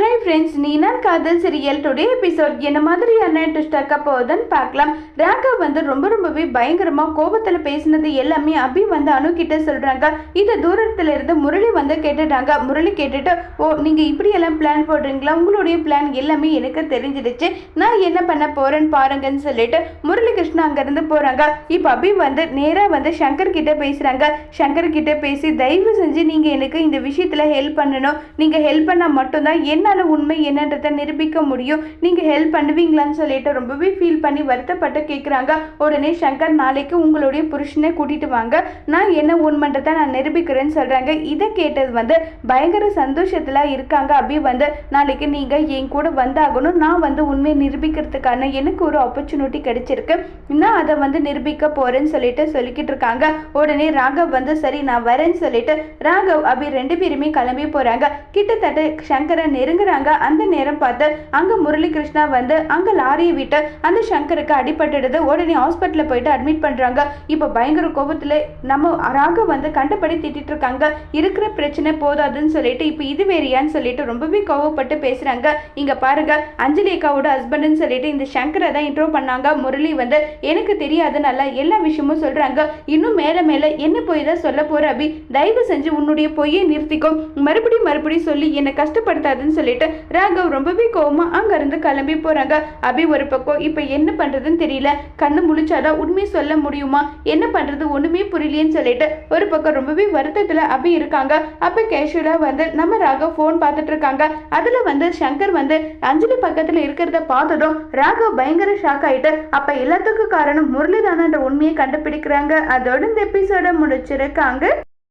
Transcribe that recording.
Hi friends நீ நான் காதல் சீரியல் டுடே எபிசோட் என்ன மாதிரியான ட்விஸ்டாக்க போகுதுன்னு பார்க்கலாம். ராகவ் வந்து ரொம்ப ரொம்பவே பயங்கரமா கோபத்துல பேசினது எல்லாமே அபி வந்து அனு கிட்ட சொல்றாங்க. இந்த தூரத்துல இருந்து முரளி வந்து கேட்டுட்டாங்க. முரளி கேட்டுட்டு ஓ நீங்க இப்படி எல்லாம் பிளான் போடுறீங்களா? உங்களுடைய பிளான் எல்லாமே எனக்கு தெரிஞ்சிடுச்சு. நான் என்ன பண்ண போறேன்னு பாருங்கன்னு சொல்லிட்டு முரளி கிருஷ்ணா அங்கிருந்து போறாங்க. இப்போ அபி வந்து நேராக வந்து சங்கர் கிட்ட பேசுறாங்க. சங்கர் கிட்ட பேசி தயவு செஞ்சு நீங்க எனக்கு இந்த விஷயத்துல ஹெல்ப் பண்ணணும். நீங்க ஹெல்ப் பண்ணால் மட்டும்தான் என்னால் உண்மை என்னன்றதை நிரூபிக்க முடியும்? நீங்க ஹெல்ப் பண்ணுவீங்களான்னு சொல்லிட்டு ரொம்பவே ஃபீல் பண்ணி வருத்தப்பட்டு கேட்குறாங்க உடனே சங்கர் நாளைக்கு உங்களுடைய புருஷனை கூட்டிட்டு வாங்க. நான் என்ன உண்மைன்றதை நான் நிரூபிக்கிறேன்னு சொல்கிறாங்க இதை கேட்டது வந்து பயங்கர சந்தோஷத்தில் இருக்காங்க அபி வந்து. நாளைக்கு நீங்கள் என் கூட வந்தாகணும். நான் வந்து உண்மையை நிரூபிக்கிறதுக்கான எனக்கு ஒரு ஆப்பர்ச்சுனிட்டி கிடைச்சிருக்கு. நான் அதை வந்து நிரூபிக்க போகிறேன்னு சொல்லிட்டு சொல்லிக்கிட்டு இருக்காங்க. உடனே ராகவ் வந்து சரி நான் வரேன்னு சொல்லிட்டு ராகவ் அபி ரெண்டு பேருமே கிளம்பி போகிறாங்க கிட்டத்தட்ட சங்கரை இறங்குறாங்க அந்த நேரம் பார்த்து அங்க முரளி கிருஷ்ணா வந்து அங்க லாரியை விட்டு அந்த சங்கருக்கு அடிபட்டுடுது. உடனே ஹாஸ்பிட்டல்ல போயிட்டு அட்மிட் பண்றாங்க. இப்போ பயங்கர கோபத்துல நம்ம ராகவ் வந்து கண்டபடி திட்டிட்டு இருக்காங்க. இருக்கிற பிரச்சனை போதாதுன்னு சொல்லிட்டு இப்போ இது வேறியான்னு சொல்லிட்டு ரொம்பவே கோவப்பட்டு பேசுறாங்க. இங்க பாருங்க அஞ்சலி அக்காவோட ஹஸ்பண்ட்னு சொல்லிட்டு இந்த சங்கரை தான் இன்ட்ரோ பண்ணாங்க. முரளி வந்து எனக்கு தெரியாது நல்லா எல்லா விஷயமும் சொல்றாங்க. இன்னும் மேல மேல என்ன போய் தான் சொல்ல போற அபி? தயவு செஞ்சு உன்னுடைய பொய்யை நிறுத்திக்கும் மறுபடியும் மறுபடியும் சொல்லி என்னை கஷ்டப்படுத்தாதுன்னு சொல்லிட்டு ராகவ் ரொம்பவே கோவமா அங்க இருந்து கிளம்பி போறாங்க. அபி ஒரு பக்கம் இப்போ என்ன பண்றதுன்னு தெரியல. கண்ணு முழிச்சாதான் உண்மையை சொல்ல முடியுமா? என்ன பண்றது? ஒண்ணுமே புரியலையேன்னு சொல்லிட்டு ஒரு பக்கம் ரொம்பவே வருத்தத்துல அபி இருக்காங்க. அப்போ கேஷுவலாக வந்து நம்ம ராகவ் ஃபோன் பார்த்துட்டு இருக்காங்க. அதுல வந்து சங்கர் வந்து அஞ்சலி பக்கத்துல இருக்கிறத பார்த்ததும் ராகவ் பயங்கர ஷாக் ஆயிட்டு அப்போ எல்லாத்துக்கும் காரணம் முரளிதானன்ற உண்மையை கண்டுபிடிக்கிறாங்க. அதோட இந்த எபிசோட முடிச்சிருக்காங்க.